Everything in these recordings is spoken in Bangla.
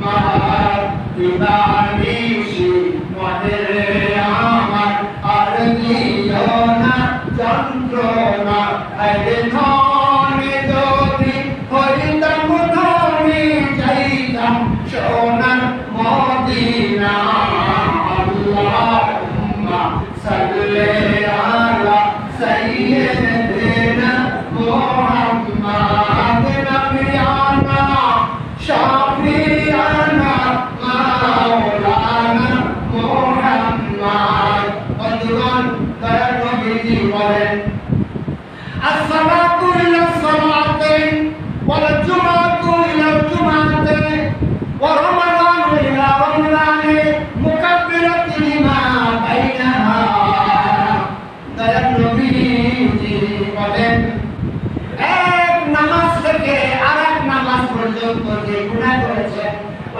Mahayuta Rishi Mahayuta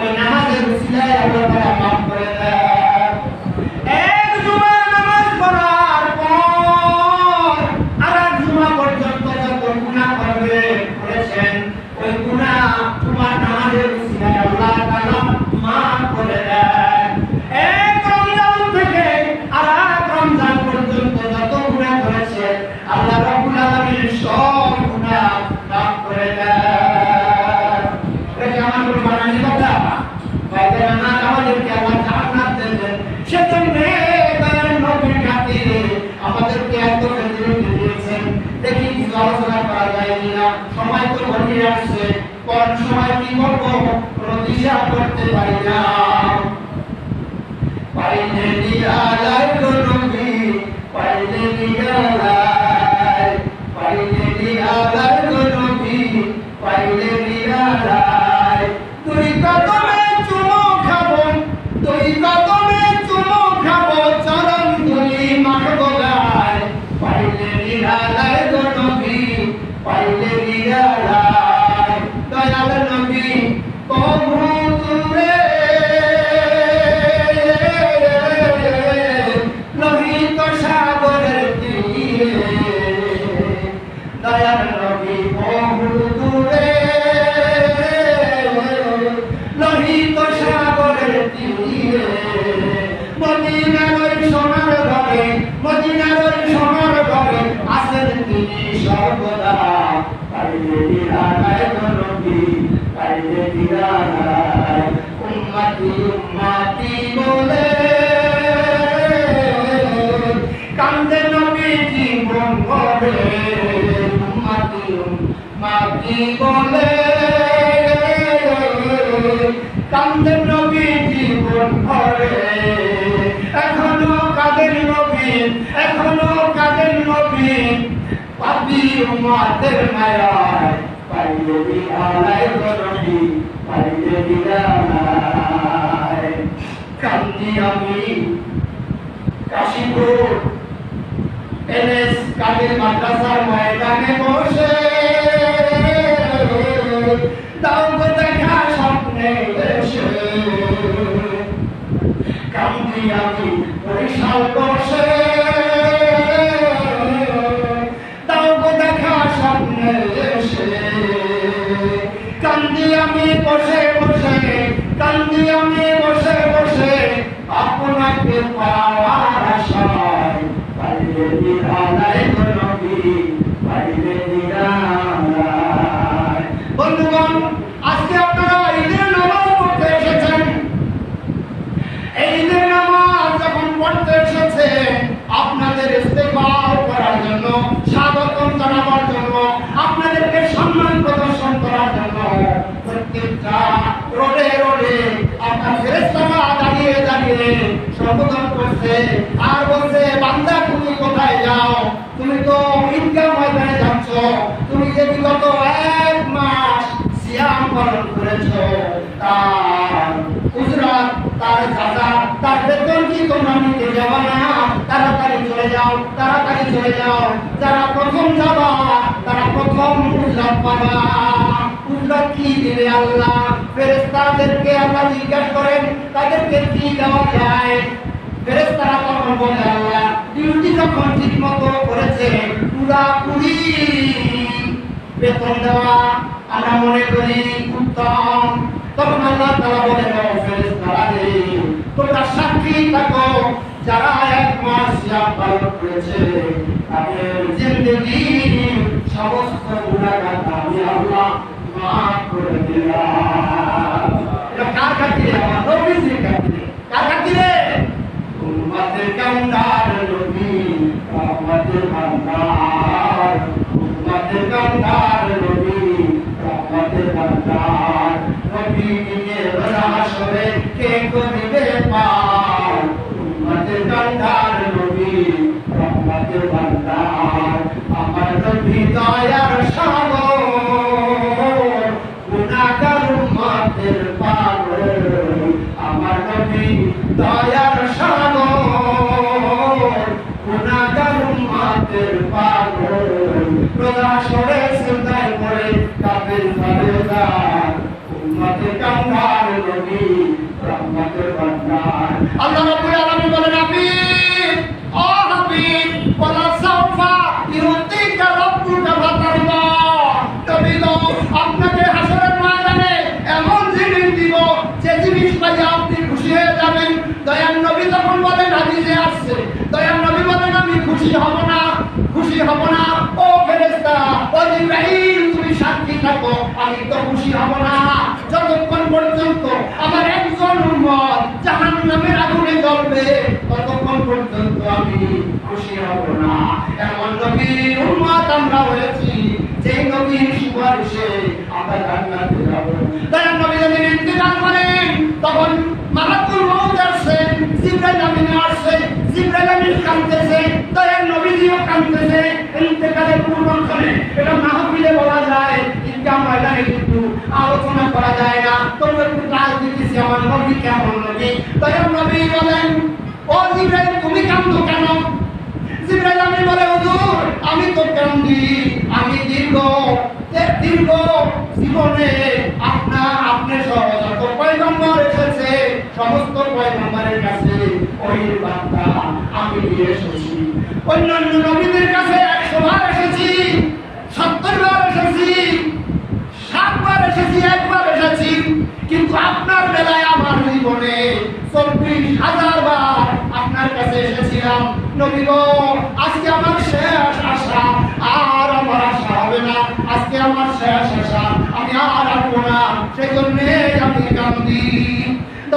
ওই নামাজের উসিলায় আল্লাহ তাআলা মাফ করে দেন এক জুমার নামাজ পড়ার পর আর এক জুমা পর্যন্ত যত গুনাহ করবে করেছেন ওই গুনাহ তোমার নামাজের উসিলায় আল্লাহ তাআলা মাফ করে দেন এক রমজান থেকে আর এক রমজান পর্যন্ত যত গুনাহ করেছেন আল্লাহ রাব্বুল আলামিন সব গুনাহ মাফ করে দেন এটা কি আমার কোনো বানানি কথা হয়তো না আমাদেরকে আল্লাহ জান্নাত দেবেন সেজন্য দয়ার নবীর খাতিরে আমাদেরকে এত ফেসিলিটি দিয়েছেন দেখি কিছু আলোচনা করা যায় কিনা সময় তো ঘনিয়ে আসছে কোন সময় কি করব? দিশা করতে পারি না। পারি দিয়ালায় বলে। কান্দে নবী জীবন ভরে। এখনও কাদের নবী এখনও কাদের নবী। পাপি উম্মতের মায়ায় পাইলে দিলানায় নবী পাইলে দিলানায় কান্দি আমি। কাশীপুর এনএস কাদের মাদ্রাসার ময়দানে বসে। দাও দেখা স্বপ্নে এসে কান্দি আমি বরিশাল বসে। পাওয়ার আশায় পাইলে দিদানায় গো নবী পাইলে দিদানায় বন্ধুগণ আজকে আপনারা ঈদের নামাজ পড়তে এসেছেন এই ঈদের নামাজ যখন পড়তে এসেছে আপনাদের ইস্তেকবাল করার জন্য স্বাগতম জানাবার জন্য আপনাদেরকে সম্মান প্রদর্শন করার জন্য প্রত্যেকটা রোডে রোডে আপনার ফেরেস্তারা দাঁড়িয়ে দাঁড়িয়ে সম্বোধন করছে। আর বলছে, বান্দা, তুমি কোথায় যাও? তুমি তো ঈদগাহ ময়দানে যাচ্ছ। তুমি যে বিগত এক মাস সিয়াম পালন করেছ, তার গুজরাট তার তার বেতন কি তোমরা নিতে যাবা না? তাড়াতাড়ি চলে যাও, তাড়াতাড়ি চলে যাও। যারা প্রথম যাবা প্রথম উজরাত পাবা। উজরাত কি দিবে আল্লাহ? জিজ্ঞাসা করেন, তাদেরকে কি দেওয়া যায়? ফেরেশতারা তখন বলে, আল্লাহ, ডিউটি যখন ঠিক মতো করেছে পুরাপুরি বেতন দেওয়া। আমরা মনে করি উত্তম। তখন আল্লাহ ও ফেরেশতারা তোমরা সাক্ষী থাকো। যারা এক মাস পালন করেছে, তাদের জিন্দগি সমস্ত গুণাগার আমি আল্লাহ মাফ করে দিলাম এটা কার খাতিরে আমার নবীজির খাতিরে কার খাতিরে উম্মতের কান্দার নবী রহমতের ভান্ডার উম্মতের কান্দার নবী রহমতের ভান্ডার আসছে নবী বলেন আমি খুশি হব না, খুশি হব না। ও ফেরেশতা, ও জিবরাইল, তুমি সাক্ষী থাকো, আমি তো খুশি হব না। যতক্ষণ পর্যন্ত আমার একজন উম্মত জাহান্নামের আগুনে জ্বলবে, ততক্ষণ পর্যন্ত আমি খুশি হব না। এমন নবীর উম্মত আমরা হয়েছি যে নবীর সুপারিশে আমরা জান্নাতে যাব। দয়ার নবী যখন ইন্তেকাল করেন, তখন আসছে জিবরাইল আমিন আসছে, জিবরাইল আমিন কাঁদতেছে দয়ার নবীজিও কাঁদতেছে, ইন্তেকালের পূর্বক্ষণে এটা মাহফিলে বলা যায় ঈদগা ময়দানে কিন্তু আলোচনা করা যায় না। তবে একটু ক্লাস আমার নবী কেমন নবী নবী বলেন, ও জিবরাইল, তুমি কাঁদো কেন? জিবরাইল আমি বলে, হুজুর, আমি তো কান্দি, আমি দীর্ঘ দীর্ঘ জীবনে আপনার আপনার সহ সমস্ত পয়গম্বরের কাছে ওই বার্তা আমি নিয়ে এসেছি। অন্যান্য নবীদের কাছে একশো বার এসেছি, সত্তর বার এসেছি সাতবার এসেছি, একবার এসেছি, কিন্তু আপনার বেলায় আমার জীবনে চব্বিশ হাজার বার আপনার কাছে এসেছিলাম। নবী গো, আজকে আমার শেষ আশা, আর আমার আশা হবে না। আজকে আমার শেষ আশা, আমি আর আসব না। সেই জন্যে আমি কান্দি।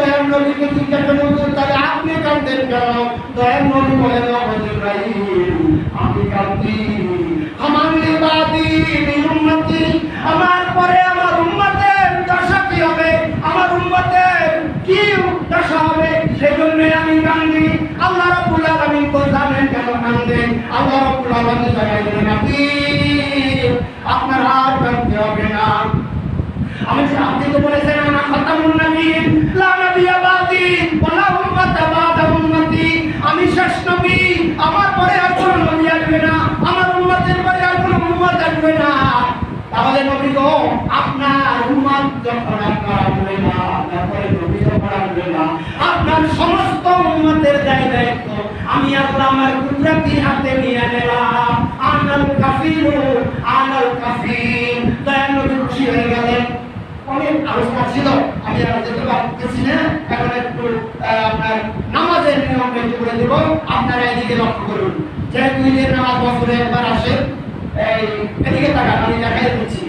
দয়ার নবীকে জিজ্ঞাসা করব তাহলে আপনি কান্দেন কেন? দয়ার নবী বলেন আমি কান্দি আমার লিবাদি আমার পরে আমার উম্মতের দশা কি হবে? আমার উম্মতের কি দশা হবে? সেজন্য আমি কান্দি। আল্লাহ রাব্বুল আলামিন তো জানেন কেন কান্দেন। আল্লাহ রাব্বুল আলামিন জানাই আপনি আপনার আর কাঁদতে হবে না। আমি আপনি তো বলেছেন আমি শেষ নবী, আমার পরে আর কোনো আসবে না, আমার উম্মতের পরে আর কোনো উম্মত আসবে না। তাহলে নবী গো, আপনার উম্মত যখন আপনার না, তারপরে নবী যখন আসবে না, আপনার সমস্ত উম্মতের দায় দায়িত্ব আমি আল্লাহ আমার কুদরতি হাতে নিয়ে নিলাম। আনাল কাফিরু, আনাল কাফির। দয়াল নবী খুশি হয়ে গেলেন। অনেক আলোচনা ছিল আমি আর যেতে পারতেছি না এখন একটু আহ, আপনার নামাজের নিয়মটা একটু বলে দেবো আপনারা এদিকে লক্ষ্য করুন। যেহেতু ঈদের নামাজ বছরে একবার আসে, এই এদিকে তাকান, আমি দেখাই দিচ্ছি।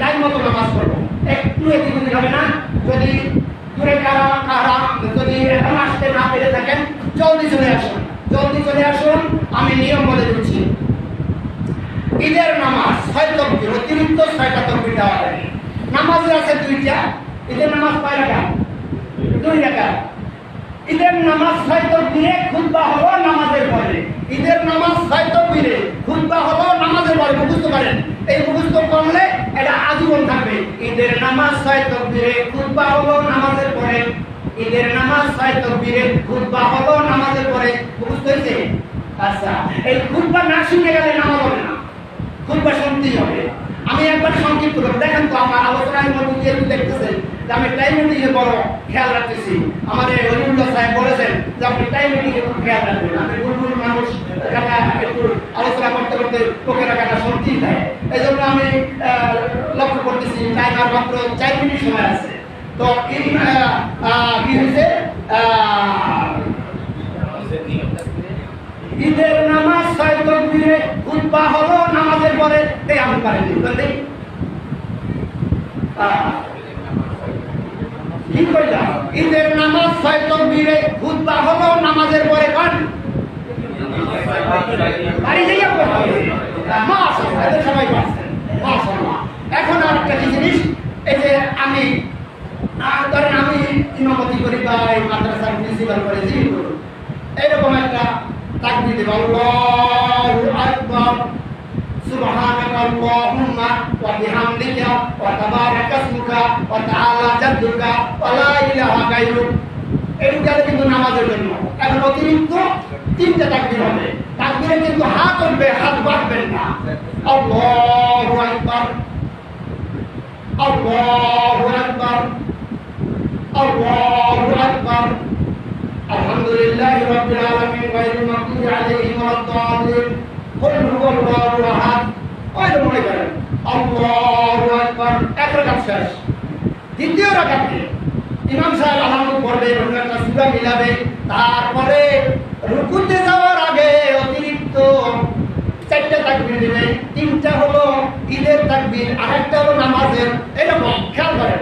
টাইম মতো নামাজ পড়ব। একটু এদিকে ওদিকে হবে না। যদি দূরে কারা কারা যদি এখন আসতে না পেরে থাকেন, জলদি চলে আসুন। জলদি চলে আসুন, আমি নিয়ম বলে দিচ্ছি। ঈদের নামাজ ছয় তকবির, অতিরিক্ত ছয়টা তকবির দেওয়া লাগে নামাজের আছে দুইটা। ঈদের নামাজ কয় রাখা দুই রাখা ঈদের নামাজ ছয় তকবিরে খুতবা হলো নামাজের পরে। ঈদের নামাজ ছয় তকবিরে খুতবা হলো নামাজের পরে, মুখস্থ করেন। এই মুখস্থ করলে এটা আজীবন থাকবে। ঈদের নামাজ ছয় তকবিরে খুতবা হলো নামাজের পরে। ঈদের নামাজ ছয় তকবিরে খুতবা হলো নামাজের পরে। মুখস্থ হয়েছে? আচ্ছা এই খুতবা না শুনে গেলে নামাজ হবে না। খুতবা শুনতেই হবে। আমি একবার সংক্ষিপ্ত করব দেখেন তো আমার আলোচনার মধ্যে দিয়ে একটু দেখতেছেন যে আমি টাইমের দিকে বড় খেয়াল রাখতেছি। আমার এই সাহেব বলেছেন যে আপনি টাইমের দিকে খেয়াল রাখবেন আমি বুলবুল মানুষ একটু আলোচনা করতে করতে চোখের কাটা শুনতেই থাকে এই জন্য আমি লক্ষ্য করতেছি টাইম আর মাত্র চার মিনিট সময় আছে। তো আহ, কি হয়েছে? ঈদের নামাজ ছয় তকবীরে খুতবা হলো নামাজের পরে এই আমি পারিনি ঈদের নামাজ ছয় তকবীরে খুতবা হলো নামাজের পরে কান বাড়ি যাইয়া সবাই এখন আর একটা জিনিস? এই যে আমি ধরেন আমি ইমামতি করি বা এই মাদ্রাসার প্রিন্সিপাল করে জিম করুন একটা তাকবীর দেব, আল্লাহু سبحانك اللهم وبحمدك وتبارك اسمك وتعالى جدك ولا اله غيرك এই গেলে কিন্তু নামাজের জন্য এখন অতিরিক্ত তিনটা তাকবীর হবে তাকবীরে কিন্তু হাত উঠবে হাত বাড়বেন না আল্লাহু আকবার আল্লাহু আকবার আল্লাহু আকবার আলহামদুলিল্লাহি রাব্বিল আলামিন গায়রুল মাগদুবি আলাইহিম ওয়াদ-দাল্লিন দ্বিতীয় রাকাতে ইমাম সাহেব আলহামদু করবে একটা সুরা মিলাবে। তারপরে রুকুতে যাওয়ার আগে অতিরিক্ত চারটা তাকবির দিবে। তিনটা হলো ঈদের তাকবীর, আরেকটা হলো নামাজের। এরকম, খেয়াল করেন।